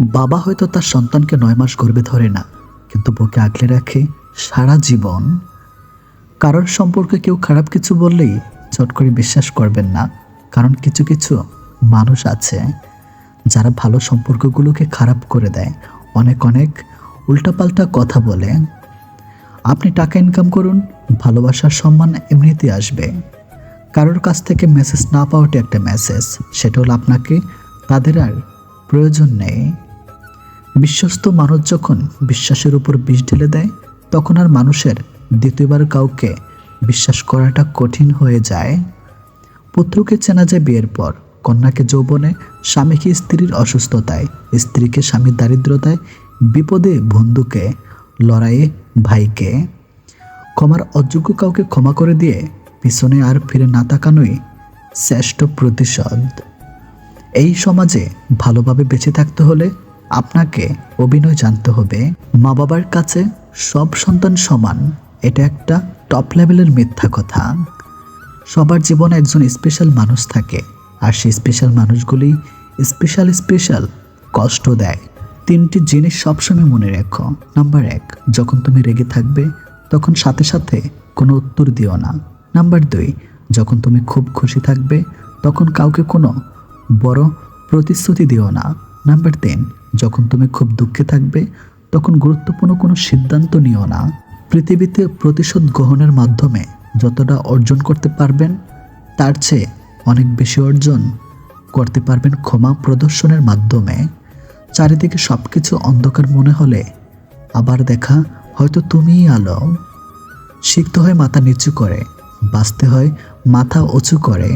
বাবা হয়তো তার সন্তানকে নয় মাস গর্বে ধরে না, কিন্তু বুকে আগলে রাখে সারা জীবন। কারোর সম্পর্কে কেউ খারাপ কিছু বললেই চট করে বিশ্বাস করবেন না, কারণ কিছু কিছু মানুষ আছে যারা ভালো সম্পর্কগুলোকে খারাপ করে দেয়। অনেক অনেক উল্টাপাল্টা কথা বলে, আপনি টাকা ইনকাম করুন, ভালোবাসার সম্মান এমনিতে আসবে। কারোর কাছ থেকে মেসেজ না পাওয়াটা একটা মেসেজ সেটা হলো আপনাকে তাদের আর প্রয়োজন নেই। বিশ্বস্ত মানুষ যখন বিশ্বাসের উপর বিষ ঢেলে দেয়, তখন আর মানুষের দ্বিতীয়বার কাউকে বিশ্বাস করাটা কঠিন হয়ে যায়। পুত্রকে চেনা যায় বিয়ের পর, কন্যাকে যৌবনে, স্বামীকে স্ত্রীর অসুস্থতায়, স্ত্রীকে স্বামীর দারিদ্রতায়, বিপদে বন্ধুকে, লড়াইয়ে ভাইকে। ক্ষমার অযোগ্য কাউকে ক্ষমা করে দিয়ে পিছনে আর ফিরে না তাকানোই শ্রেষ্ঠ প্রতিশোধ। এই সমাজে ভালোভাবে বেঁচে থাকতে হলে আপনাকে অভিনয় জানতে হবে মা বাবার কাছে সব সন্তান সমান। এটা একটা টপ লেভেলের মিথ্যা কথা। সবার জীবনে একজন স্পেশাল মানুষ থাকে আর সেই স্পেশাল মানুষগুলি স্পেশাল স্পেশাল কষ্ট দেয়। তিনটি জিনিস সবসময় মনে রেখো। নাম্বার এক, যখন তুমি রেগে থাকবে, তখন সাথে সাথে কোনো উত্তর দিও না। নাম্বার দুই, যখন তুমি খুব খুশি থাকবে, তখন কাউকে কোনো বড় প্রতিশ্রুতি দিও না। নাম্বার তিন যখন তুমি খুব দুঃখে থাকবে, তখন গুরুত্বপূর্ণ কোনো সিদ্ধান্ত নিও না। পৃথিবীতে প্রতিশোধ গ্রহণের মাধ্যমে যতটা অর্জন করতে পারবেন, তার চেয়ে অনেক বেশি অর্জন করতে পারবেন ক্ষমা প্রদর্শনের মাধ্যমে। চারিদিকে সব কিছু অন্ধকার মনে হলে আবার দেখা, হয়তো তুমিই আলো। শিখতে হয় মাথা নিচু করে, বাঁচতে হয় মাথা উঁচু করে।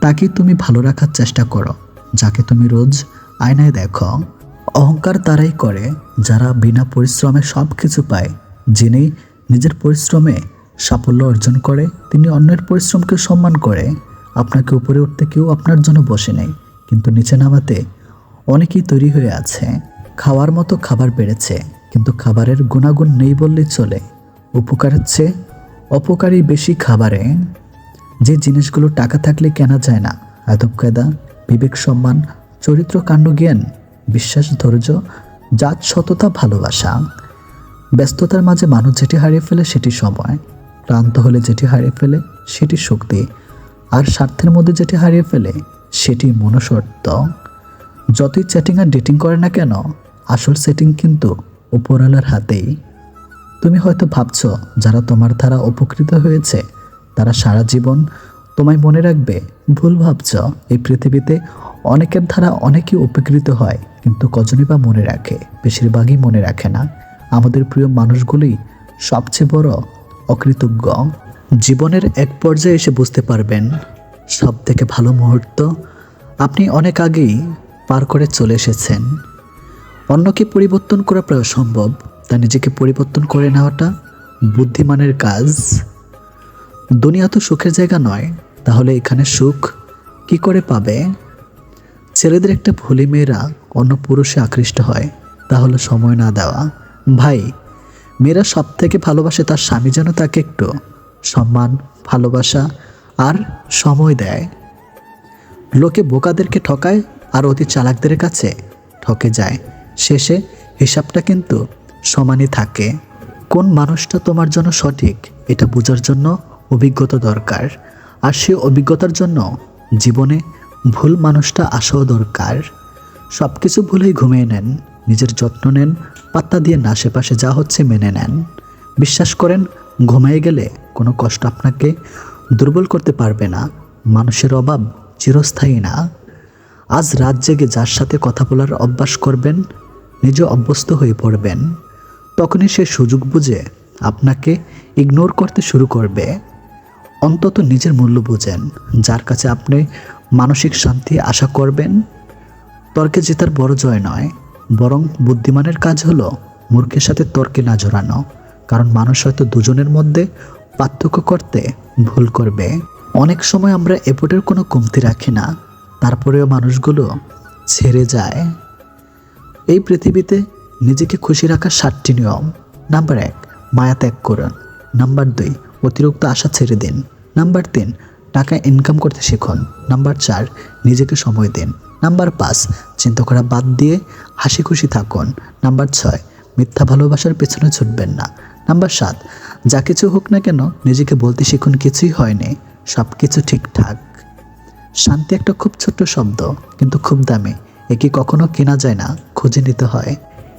তাকে তুমি ভালো রাখার চেষ্টা করো, যাকে তুমি রোজ আয়নায় দেখো, অহংকার তারাই করে যারা বিনা পরিশ্রমে সব কিছু পায়। যিনি নিজের পরিশ্রমে সাফল্য অর্জন করে, তিনি অন্যের পরিশ্রমকে সম্মান করে। আপনাকে উপরে উঠতে কেউ আপনার জন্য বসে নেই, কিন্তু নিচে নামাতে অনেকেই তৈরি হয়ে আছে। খাওয়ার মতো খাবার বেড়েছে, কিন্তু খাবারের গুণাগুণ নেই বললেই চলে। উপকার হচ্ছে অপকারী বেশি খাবারে। যে জিনিসগুলো টাকা থাকলে কেনা যায় না আদব কায়দা বিবেক সম্মান চরিত্র কাণ্ড জ্ঞান, বিশ্বাস, ধৈর্য, জাত, সততা, ভালোবাসা। ব্যস্ততার মাঝে মানুষ যেটি হারিয়ে ফেলে সেটি সময়। ক্লান্ত হলে যেটি হারিয়ে ফেলে সেটি শক্তি। আর স্বার্থের মধ্যে যেটি হারিয়ে ফেলে সেটি মনসত্ব যতই চ্যাটিং আর ডেটিং করে না কেন, আসল সেটিং কিন্তু উপরওয়ালার হাতেই। তুমি হয়তো ভাবছ, যারা তোমার দ্বারা উপকৃত হয়েছে, তারা সারা জীবন তোমায় মনে রাখবে, ভুল ভাবছ। এই পৃথিবীতে অনেকের দ্বারা অনেকেই উপকৃত হয়, কিন্তু কজনই বা মনে রাখে? বেশিরভাগই মনে রাখে না। আমাদের প্রিয় মানুষগুলি সবচেয়ে বড় অকৃতজ্ঞ। জীবনের এক পর্যায়ে এসে বুঝতে পারবেন সব থেকে ভালো মুহূর্ত, আপনি অনেক আগেই পার করে চলে এসেছেন। অন্যকে পরিবর্তন করা প্রায় সম্ভব তা নিজেকে পরিবর্তন করে নেওয়াটা বুদ্ধিমানের কাজ। দুনিয়া তো সুখের জায়গা নয়, তাহলে এখানে সুখ কি করে পাবে? ছেলেদের একটা ভুলি মেয়েরা অন্য পুরুষে আকৃষ্ট হয়, তাহলে সময় না দেওয়া। ভাই, মেয়েরা সব থেকে ভালোবাসে তার স্বামী যেন তাকে একটু সম্মান, ভালোবাসা আর সময় দেয়। লোকে বোকাদেরকে ঠকায় আর অতি চালাকদের কাছে ঠকে যায়। শেষে হিসাবটা কিন্তু সমানই থাকে। কোন মানুষটা তোমার জন্য সঠিক, এটা বোঝার জন্য অভিজ্ঞতা দরকার, আর সে অভিজ্ঞতার জন্য জীবনে ভুল মানুষটা আসাও দরকার। সব কিছু ভুলেই ঘুমিয়ে নেন, নিজের যত্ন নেন, পাত্তা দিয়ে না আশেপাশে যা হচ্ছে মেনে নেন। বিশ্বাস করেন, ঘুমিয়ে গেলে কোনো কষ্ট আপনাকে দুর্বল করতে পারবে না, মানুষের অভাব চিরস্থায়ী না। আজ রাত জেগে যার সাথে কথা বলার অভ্যাস করবেন, নিজে অভ্যস্ত হয়ে পড়বেন। তখনই সে সুযোগ বুঝে আপনাকে ইগনোর করতে শুরু করবে। অন্তত নিজের মূল্য বোঝেন। যার কাছে আপনি মানসিক শান্তি আশা করবেন, তর্কে জেতার বড় জয় নয়, বরং বুদ্ধিমানের কাজ হলো মূর্খের সাথে তর্কে না জড়ানো, কারণ মানুষ হয়তো দুজনের মধ্যে পার্থক্য করতে ভুল করবে। অনেক সময় আমরা এপটের কোনো কমতি রাখি না, তারপরেও মানুষগুলো ছেড়ে যায়। এই পৃথিবীতে নিজেকে খুশি রাখার সাতটি নিয়ম। নাম্বার এক, মায়া ত্যাগ করুন। নাম্বার দুই অতিরিক্ত আশা ছেড়ে দিন। নাম্বার তিন, টাকা ইনকাম করতে শিখুন। নাম্বার চার, নিজেকে সময় দিন। নাম্বার পাঁচ চিন্তা করা বাদ দিয়ে হাসি খুশি থাকুন। নাম্বার ছয়, মিথ্যা ভালোবাসার পেছনে ছুটবেন না। নাম্বার সাত, যা কিছু হোক না কেন, নিজেকে বলতে শিখুন কিছুই হয়নি। সব কিছু ঠিকঠাক। শান্তি একটা খুব ছোট্ট শব্দ, কিন্তু খুব দামি। একে কখনো কেনা যায় না, খুঁজে নিতে হয়।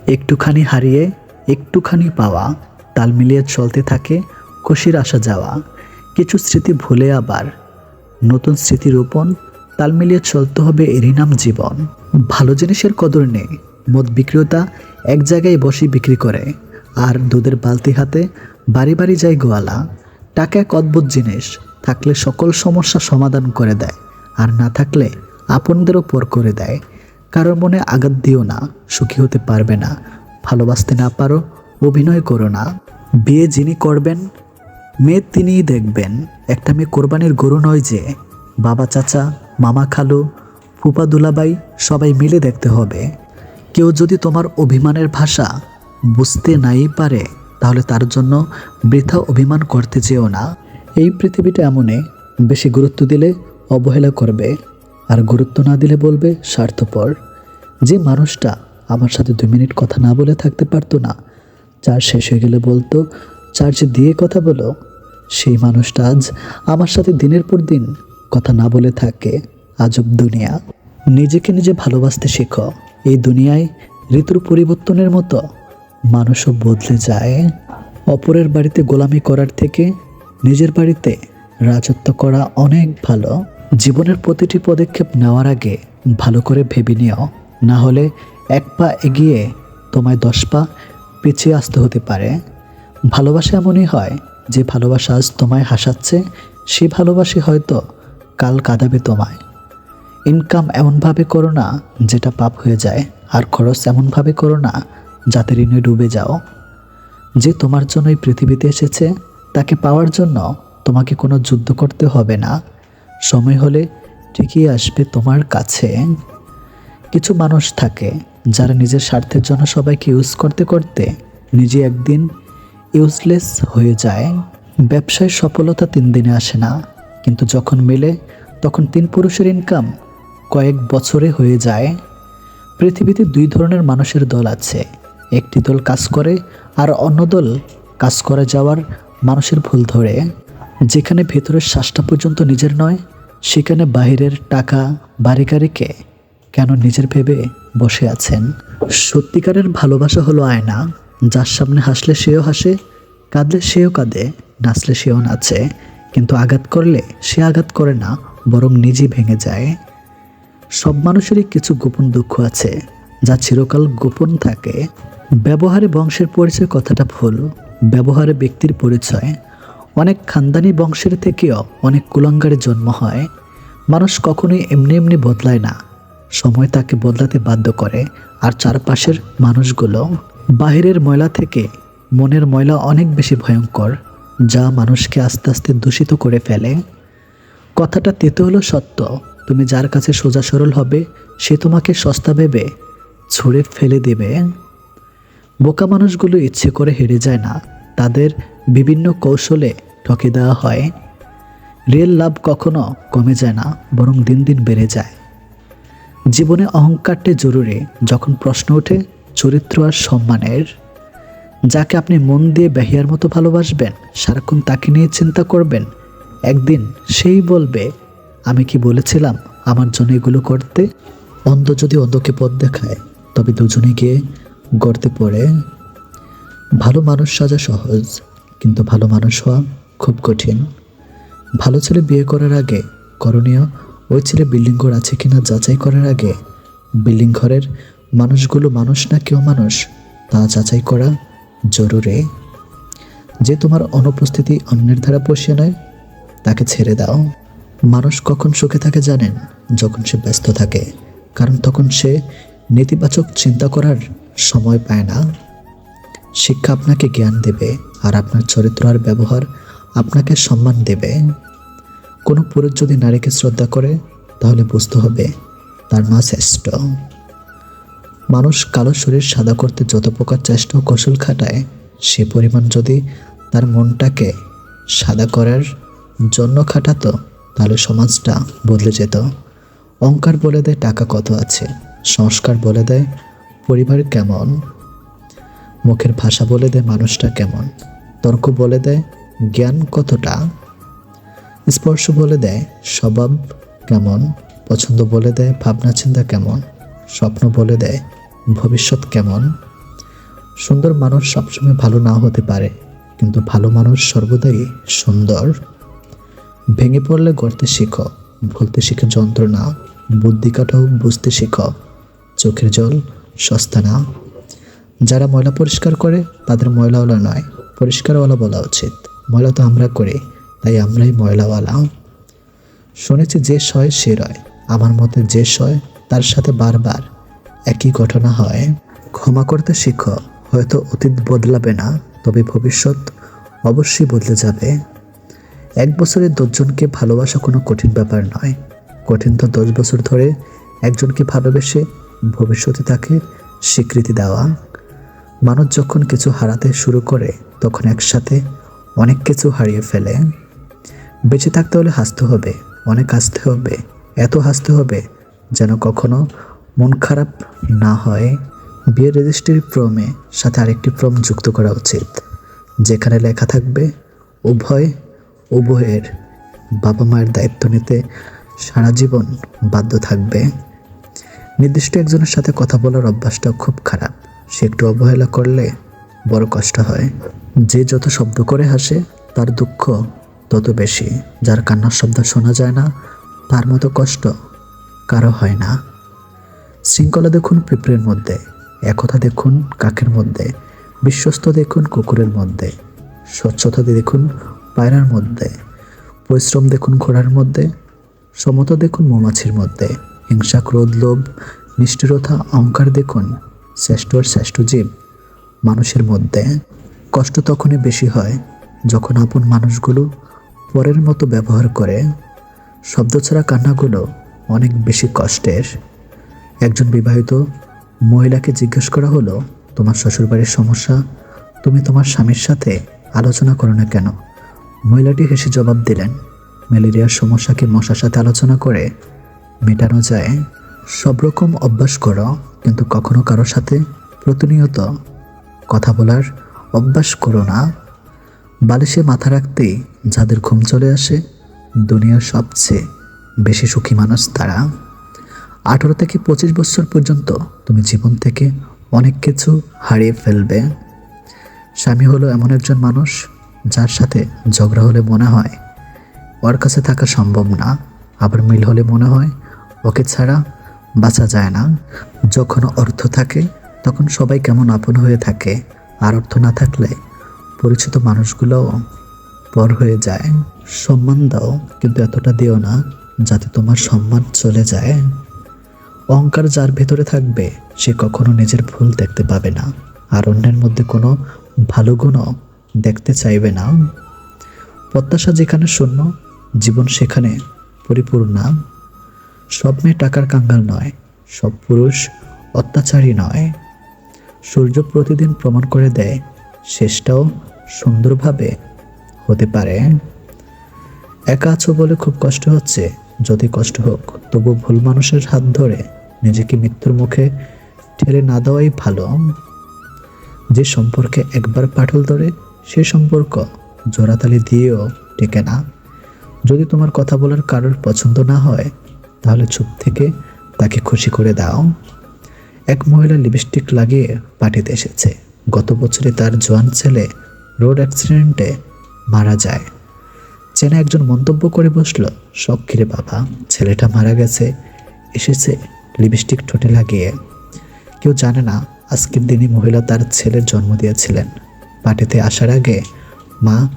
একটুখানি হারিয়ে, একটুখানি পাওয়া, তাল মিলিয়ে চলতে থাকে খুশির আসা যাওয়া, কিছু স্মৃতি ভুলে আবার, নতুন স্মৃতি রোপণ, তাল মিলিয়ে চলতে হবে এরই নাম জীবন। ভালো জিনিসের কদর নেই মদ বিক্রেতা এক জায়গায় বসে বিক্রি করে, আর দুধের বালতি হাতে বাড়ি বাড়ি যায় গোয়ালা। টাকা এক অদ্ভুত জিনিস, থাকলে সকল সমস্যা সমাধান করে দেয়, আর না থাকলে আপনদেরও পর করে দেয়। কারোর মনে আঘাত দিও না, সুখী হতে পারবে না, ভালোবাসতে না পারো, অভিনয় করো না। বিয়ে যিনি করবেন মেয়ে তিনিই দেখবেন। একটা মেয়ে কোরবানির গরু নয় যে, বাবা, চাচা, মামা, খালু ফুপা দুলাবাই সবাই মিলে দেখতে হবে। কেউ যদি তোমার অভিমানের ভাষা বুঝতে নাই পারে, তাহলে তার জন্য বৃথা অভিমান করতে যেও না। এই পৃথিবীটা এমনে বেশি গুরুত্ব দিলে অবহেলা করবে, আর গুরুত্ব না দিলে বলবে স্বার্থপর। যে মানুষটা আমার সাথে দুই মিনিট কথা না বলে থাকতে পারতো না, চার্জ শেষ হয়ে গেলে বলতো, চার্জ দিয়ে কথা বলো। সেই মানুষটা আজ আমার সাথে দিনের পর দিন কথা না বলে থাকে। আজব দুনিয়া। নিজেকে নিজে ভালোবাসতে শেখো। এই দুনিয়ায় ঋতুর পরিবর্তনের মতো মানুষও বদলে যায়। অপরের বাড়িতে গোলামি করার থেকে নিজের বাড়িতে রাজত্ব করা অনেক ভালো। জীবনের প্রতিটি পদক্ষেপ নেওয়ার আগে ভালো করে ভেবে নিও। না হলে এক পা এগিয়ে তোমায় দশ পা পিছিয়ে আসতে হতে পারে। ভালোবাসা এমনই হয় যে ভালোবাসা আজ তোমায় হাসাচ্ছে, সে ভালোবাসি হয়তো কাল কাঁদাবে তোমায়। ইনকাম এমনভাবে করো না যেটা পাপ হয়ে যায়, আর খরচ এমনভাবে করো না যাতে ঋণে ডুবে যাও। যে তোমার জন্য এই পৃথিবীতে এসেছে, তাকে পাওয়ার জন্য তোমাকে কোনো যুদ্ধ করতে হবে না। সময় হলে ঠিকই আসবে তোমার কাছে। কিছু মানুষ থাকে যারা নিজের স্বার্থের জন্য সবাইকে ইউজ করতে করতে নিজে একদিন ইউজলেস হয়ে যায়। ব্যবসায় সফলতা তিন দিনে আসে না। কিন্তু যখন মেলে, তখন তিন পুরুষের ইনকাম কয়েক বছরে হয়ে যায়। পৃথিবীতে দুই ধরনের মানুষের দল আছে। একটি দল কাজ করে আর অন্য দল কাজ করে যাওয়ার মানুষের ভুল ধরে। যেখানে ভেতরের শ্বাসটা পর্যন্ত নিজের নয়, সেখানে বাহিরের টাকা বাড়ি কেন নিজের ভেবে বসে আছেন? সত্যিকারের ভালোবাসা হলো আয়না। যার সামনে হাসলে সেও হাসে, কাঁদলে সেও কাঁদে, নাচলে সেও নাচে। কিন্তু আঘাত করলে সে আঘাত করে না, বরং নিজে ভেঙে যায়। সব মানুষেরই কিছু গোপন দুঃখ আছে, যা চিরকাল গোপন থাকে। ব্যবহারে বংশের পরিচয় কথাটা ভুল, ব্যবহারে ব্যক্তির পরিচয়। অনেক খানদানি বংশের থেকেও অনেক কুলাঙ্গারের জন্ম হয়। মানুষ কখনোই এমনি এমনি বদলায় না। সময় তাকে বদলাতে বাধ্য করে, আর চারপাশের মানুষগুলো বাহিরের ময়লা থেকে মনের ময়লা অনেক বেশি ভয়ঙ্কর, যা মানুষকে আস্তে আস্তে দূষিত করে ফেলে। কথাটা তেতো হলো সত্য। তুমি যার কাছে সোজা সরল হবে, সে তোমাকে সস্তা ভেবে ছুঁড়ে ফেলে দেবে। বোকা মানুষগুলো ইচ্ছে করে হেরে যায় না। তাদের বিভিন্ন কৌশলে ঠকে দেওয়া হয়। রিয়েল লাভ কখনো কমে যায় না, বরং দিন দিন বেড়ে যায়। জীবনে অহংকারটা জরুরি। যখন প্রশ্ন ওঠে চরিত্র আর সম্মানের, যাকে আপনি মন দিয়ে বেহিয়ার মতো ভালোবাসবেন, সারাক্ষণ তাকে নিয়ে চিন্তা করবেন, একদিন সেই বলবে, আমি কি বলেছিলাম আমার জন্য এগুলো করতে? অন্ধ যদি অন্ধকে পথ দেখায়, তবে দুজনে গিয়ে গড়তে পড়ে। ভালো মানুষ সাজা সহজ, কিন্তু ভালো মানুষ হওয়া খুব কঠিন। ভালো ছেলে বিয়ে করার আগে, করণীয় ওই ছেলে বিল্ডিং ঘর আছে কিনা যাচাই করার আগে, বিল্ডিং ঘরের মানুষগুলো মানুষ না কেউ মানুষ, তা যাচাই করা জরুরি। যে তোমার অনুপস্থিতি অন্যের ধারা বসিয়ে নেয়, তাকে ছেড়ে দাও। মানুষ কখন সুখে থাকে জানেন, যখন সে ব্যস্ত থাকে, কারণ তখন সে নেতিবাচক চিন্তা করার সময় পায় না। শিক্ষা আপনাকে জ্ঞান দেবে, আর আপনার চরিত্র আর ব্যবহার আপনাকে সম্মান দেবে। কোনো পুরুষ যদি নারীকে শ্রদ্ধা করে, তাহলে বুঝতে হবে, তার মা শ্রেষ্ঠ। মানুষ কালো শরীর সাদা করতে যত প্রকার চেষ্টা কৌশল খাটায়, সে পরিমাণ যদি তার মনটাকে সাদা করার জন্য খাটাতো, তাহলে সমাজটা বদলে যেত। অহংকার বলে দেয় টাকা কত আছে, সংস্কার বলে দেয় পরিবার কেমন, মুখের ভাষা বলে দেয় মানুষটা কেমন, তর্ক বলে দেয় জ্ঞান কতটা, স্পর্শ বলে দেয় স্বভাব কেমন, পছন্দ বলে দেয় ভাবনা চিন্তা কেমন। স্বপ্ন বলে দেয়, ভবিষ্যৎ কেমন? সুন্দর মানুষ সবসময় ভালো নাও হতে পারে, কিন্তু ভালো মানুষ সর্বদাই সুন্দর। ভেঙে পড়লে গড়তে শিখো ভুলতে শিখে যন্ত্রণা বুদ্ধি কাটাও, বুঝতে শিখো, চোখের জল সস্তা না যারা ময়লা পরিষ্কার করে, তাদের ময়লাওয়ালা নয়, পরিষ্কারওয়ালা বলা উচিত। ময়লা তো আমরা করি, তাই আমরাই ময়লাওয়ালা। শুনেছি যে সয় সে রয়, আমার মতে যে সয় তার সাথে বারবার একই ঘটনা হয়। ক্ষমা করতে শিখো, হয়তো অতীত বদলাবে না, তবে ভবিষ্যৎ অবশ্যই বদলে যাবে। এক বছরে দশজনকে ভালোবাসা কোনো কঠিন ব্যাপার নয়। কঠিন তো দশ বছর ধরে একজনকে ভালোবেসে ভবিষ্যতে তাকে স্বীকৃতি দেওয়া। মানুষ যখন কিছু হারাতে শুরু করে, তখন একসাথে অনেক কিছু হারিয়ে ফেলে। বেঁচে থাকতে হলে হাসতে হবে, অনেক হাসতে হবে, এত হাসতে হবে যেন কখনো মন খারাপ না হয়। বিয়ের রেজিস্ট্রি ফর্মে সাথে আরেকটি ফর্ম যুক্ত করা উচিত, যেখানে লেখা থাকবে, উভয়, উভয়ের বাবা মায়ের দায়িত্ব নিতে সারা জীবন বাধ্য থাকবে। নির্দিষ্ট একজনের সাথে কথা বলার অভ্যাসটাও খুব খারাপ, সে একটু অবহেলা করলে বড় কষ্ট হয়। যে যত শব্দ করে হাসে, তার দুঃখ তত বেশি, যার কান্নার শব্দ শোনা যায় না, তার মতো কষ্ট কারও হয় না। শৃঙ্খলা দেখুন পিঁপড়ের মধ্যে একতা দেখুন কাকের মধ্যে, বিশ্বস্ত দেখুন কুকুরের মধ্যে, স্বচ্ছতা দেখুন পায়রার মধ্যে, পরিশ্রম দেখুন ঘোড়ার মধ্যে, সমতা দেখুন মৌমাছির মধ্যে, হিংসা, ক্রোধ, লোভ, নিষ্ঠুরতা, অহংকার দেখুন শ্রেষ্ঠর শ্রেষ্ঠ জীব মানুষের মধ্যে। কষ্ট তখনই বেশি হয় যখন আপন মানুষগুলো পরের মতো ব্যবহার করে। শব্দ ছাড়া কান্নাগুলো অনেক বেশি কষ্টের। একজন বিবাহিত মহিলাকে জিজ্ঞেস করা হলো, তোমার শ্বশুরবাড়ির সমস্যা? তুমি তোমার স্বামীর সাথে আলোচনা করো না কেন? মহিলাটি হেসে জবাব দিলেন, ম্যালেরিয়ার সমস্যাকে মশার সাথে আলোচনা করে? মেটানো যায়। সব রকম অভ্যাস করো, কিন্তু কখনো কারোর সাথে প্রতিনিয়ত কথা বলার অভ্যাস করো না। বালিশে মাথা রাখতেই যাদের ঘুম চলে আসে, দুনিয়ার সবচেয়ে বেশি সুখী মানুষ তারা। আঠারো থেকে পঁচিশ বছর পর্যন্ত তুমি জীবন থেকে অনেক কিছু হারিয়ে ফেলবে। স্বামী হলো এমন একজন মানুষ যার সাথে ঝগড়া হলে মনে হয়, ওর কাছে থাকা সম্ভব না। আবার মিল হলে মনে হয়, ওকে ছাড়া বাঁচা যায় না। যখন অর্থ থাকে, তখন সবাই কেমন আপন হয়ে থাকে। আর অর্থ না থাকলে পরিচিত মানুষগুলোও পর হয়ে যায়। সম্মান দাও, কিন্তু এতটা দিও না। যাতে তোমার সম্মান চলে যায়। অহংকার যার ভেতরে থাকবে, সে কখনো নিজের ভুল দেখতে পাবে না। আর অন্যের মধ্যে কোনো ভালো গুণও দেখতে চাইবে না। প্রত্যাশা যেখানে শূন্য, জীবন সেখানে পরিপূর্ণ। সব মেয়ে টাকার কাঙ্গাল নয়, সব পুরুষ অত্যাচারী নয়। সূর্য প্রতিদিন প্রমাণ করে দেয়, শেষটাও সুন্দরভাবে হতে পারে। একা আছো বলে খুব কষ্ট হচ্ছে যদি কষ্ট হোক, তবু ভুল মানুষের হাত ধরে নিজেকে মৃত্যুর মুখে ঠেলে না দেওয়াই ভালো। যে সম্পর্কে একবার পাঠল ধরে, সে সম্পর্ক জোড়াতালি দিয়েও টেকে না। যদি তোমার কথা বলার কারোর পছন্দ না হয়, তাহলে চুপ থেকে তাকে খুশি করে দাও। এক মহিলা লিপস্টিক লাগিয়ে পাঠিয়ে এসেছে। গত বছরে তার জোয়ান ছেলে রোড অ্যাক্সিডেন্টে মারা যায়। চেনা একজন মন্তব্য করে বসল কিরে বাবা, ছেলেটা মারা গেছে। এসেছে লিপস্টিক ঠোঁটে লাগিয়ে। কেউ জানে না, আজকের দিনই মহিলা তার ছেলের জন্ম দিয়েছিলেন। পার্টিতে আসার আগে মা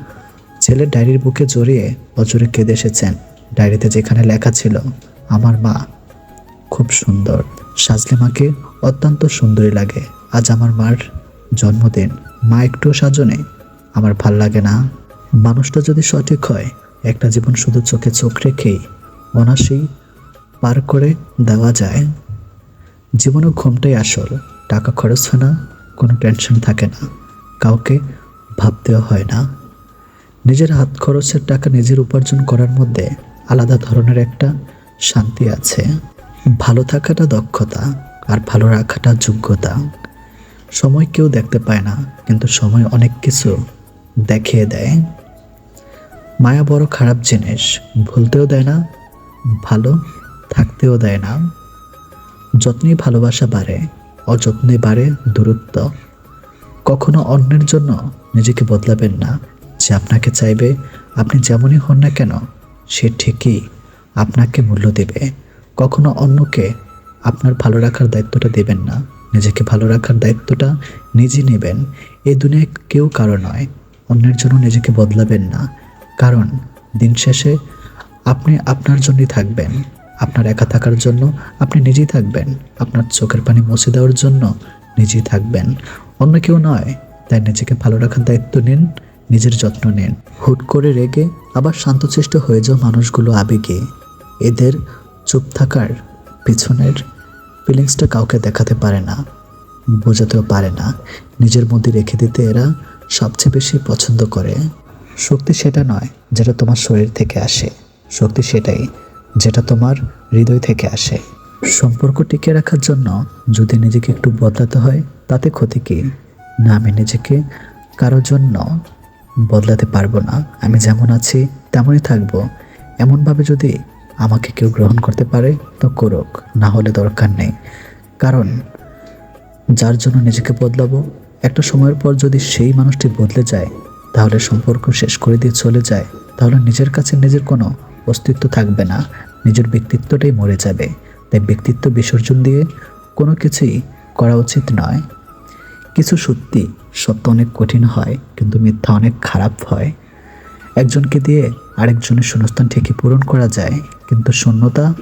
ছেলের ডায়েরির বুকে জড়িয়ে অজরে কেঁদে এসেছেন। ডায়েরিতে যেখানে লেখা ছিল, আমার মা খুব সুন্দর, সাজলে মাকে অত্যন্ত সুন্দরী লাগে। আজ আমার মার জন্মদিন। মা একটু সাজনে। আমার ভালো লাগে না। মানুষটা যদি সঠিক হয়, একটা জীবন শুধু চোখে চোখ রেখেই অনাসেই পার করে দেওয়া যায়। জীবনে ঘুমটাই আসল, টাকা খরচ হয় না, কোনো টেনশন থাকে না, কাউকে ভাবতেও হয় না। নিজের হাত খরচের টাকা নিজের উপার্জন করার মধ্যে আলাদা ধরনের একটা শান্তি আছে। ভালো থাকাটা দক্ষতা, আর ভালো রাখাটা যোগ্যতা। সময় কেউ দেখতে পায় না, কিন্তু সময় অনেক কিছু দেখিয়ে দেয়। মায়া বড় খারাপ জিনিস, ভুলতেও দেয় না, ভালো থাকতেও দেয় না। যত্নেই ভালোবাসা বাড়ে, অযত্নে বাড়ে দূরত্ব। কখনো অন্যের জন্য নিজেকে বদলাবেন না। যে আপনাকে চাইবে, আপনি যেমনই হন না কেন, সে ঠিকই আপনাকে মূল্য দেবে। কখনো অন্যকে আপনার ভালো রাখার দায়িত্বটা দেবেন না। নিজেকে ভালো রাখার দায়িত্বটা নিজে নেবেন। এই দুনিয়ায় কেউ কারও নয়। অন্যের জন্য নিজেকে বদলাবেন না। কারণ দিন শেষে আপনি আপনার জন্যই থাকবেন। আপনার একা থাকার জন্য আপনি নিজেই থাকবেন। আপনার চোখের পানি মুছে দেওয়ার জন্য নিজেই থাকবেন। অন্য কেউ নয়, তাই নিজেকে ভালো রাখার দায়িত্ব নিন, নিজের যত্ন নিন। হুট করে রেগে আবার শান্তচেষ্ট হয়ে যাওয়া মানুষগুলো আবেগে। এদের চুপ থাকার পিছনের ফিলিংসটা কাউকে দেখাতে পারে না, বোঝাতেও পারে না। নিজের মধ্যে রেখে দিতে এরা সবচেয়ে বেশি পছন্দ করে। শক্তি সেটা নয় যেটা তোমার শরীর থেকে আসে। শক্তি সেটাই যেটা তোমার হৃদয় থেকে আসে। সম্পর্ক টিকে রাখার জন্য যদি নিজেকে একটু বদলাতে হয়, তাতে ক্ষতি কী? না, আমি নিজেকে কারোর জন্য বদলাতে পারব না। আমি যেমন আছি, তেমনই থাকব। এমনভাবে যদি আমাকে কেউ গ্রহণ করতে পারে, তো করুক, না হলে দরকার নেই। কারণ যার জন্য নিজেকে বদলাবো, একটা সময়ের পর যদি সেই মানুষটি বদলে যায় তাহলে সম্পর্ক শেষ করে দিয়ে চলে যায়। তাহলে নিজের কাছে নিজের কোনো অস্তিত্ব থাকবে না। নিজের ব্যক্তিত্বটাই মরে যাবে। তাই ব্যক্তিত্ব বিসর্জন দিয়ে কোনো কিছুই করা উচিত নয়। কিছু সত্যি সত্য অনেক কঠিন হয়, কিন্তু মিথ্যা অনেক খারাপ হয়। একজনকে দিয়ে আরেকজনের শূন্যস্থান ঠিকই পূরণ করা যায়, কিন্তু শূন্যতা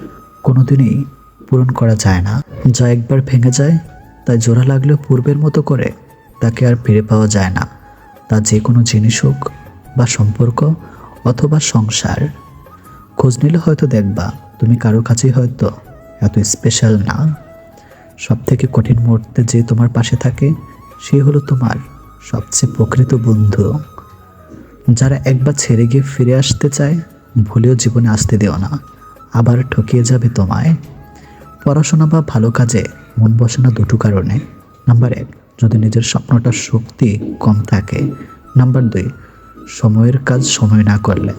কোনোদিনই পূরণ করা যায় না। যা একবার ভেঙে যায়, তাই জোড়া লাগলেও পূর্বের মতো করে তাকে আর ফিরে পাওয়া যায় না। তা যে কোনো জিনিস হোক বা সম্পর্ক অথবা সংসার, খোঁজ নিলে হয়তো দেখবা তুমি কারও কাছেই হয়তো এত স্পেশাল না। সব থেকে কঠিন মুহূর্তে যে তোমার পাশে থাকে, সে হলো তোমার সবচেয়ে প্রকৃত বন্ধু। যারা একবার ছেড়ে গিয়ে ফিরে আসতে চায়, ভুলেও জীবনে আসতে দেও না, আবার ঠকিয়ে যাবে তোমায়। পড়াশোনা বা ভালো কাজে মন বসে না দুটো কারণে। নাম্বার এক যদি নিজের স্বপ্নটা শক্তি কম থাকে। নাম্বার দুই, সময়ের কাজ সময় না করলে।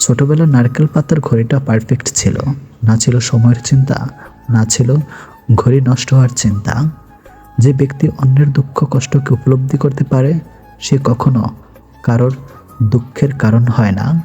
ছোটবেলার নারকেল পাতার ঘড়িটা পারফেক্ট ছিল। না ছিল সময়ের চিন্তা, না ছিল ঘড়ি নষ্ট হওয়ার চিন্তা। যে ব্যক্তি অন্যের দুঃখ, কষ্টকে উপলব্ধি করতে পারে, সে কখনো কারোর দুঃখের কারণ হয় না।